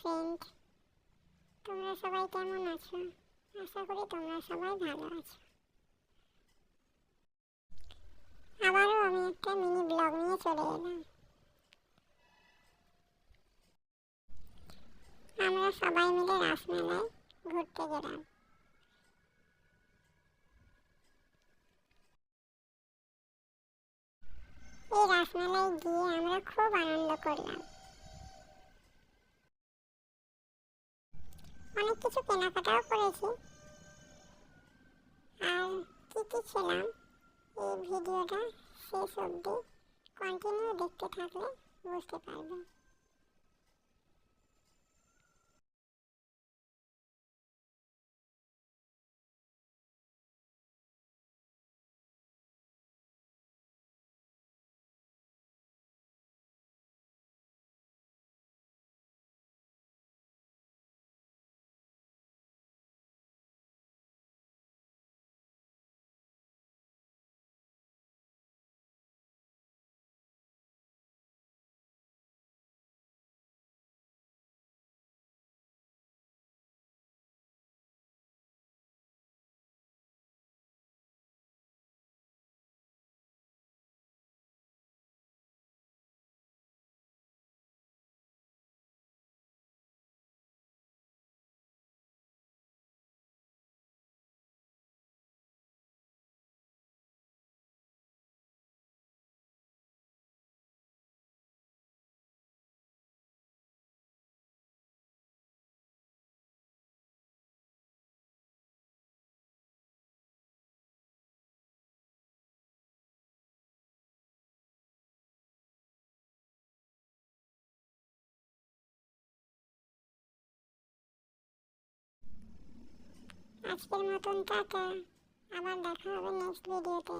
Friend তোমরা সবাই কেমন আছো? আশা করি তোমরা সবাই ভালো আছো। আবারও আমি একটা মিনি ব্লগ নিয়ে চলে এলাম। আমরা সবাই মিলে রাসমেলায় ঘুরতে গেলাম। এই রাসমেলায় গিয়ে আমরা খুব আনন্দ করলাম। কিছু কেনাকাটাও করেছি। আর কি কি খেলাম এই ভিডিওটা শেষ অবধি কন্টিনিউ দেখতে থাকলে বুঝতে পারবে। আজকের মতন টাটা। আবার দেখা হবে নেক্সট ভিডিওতে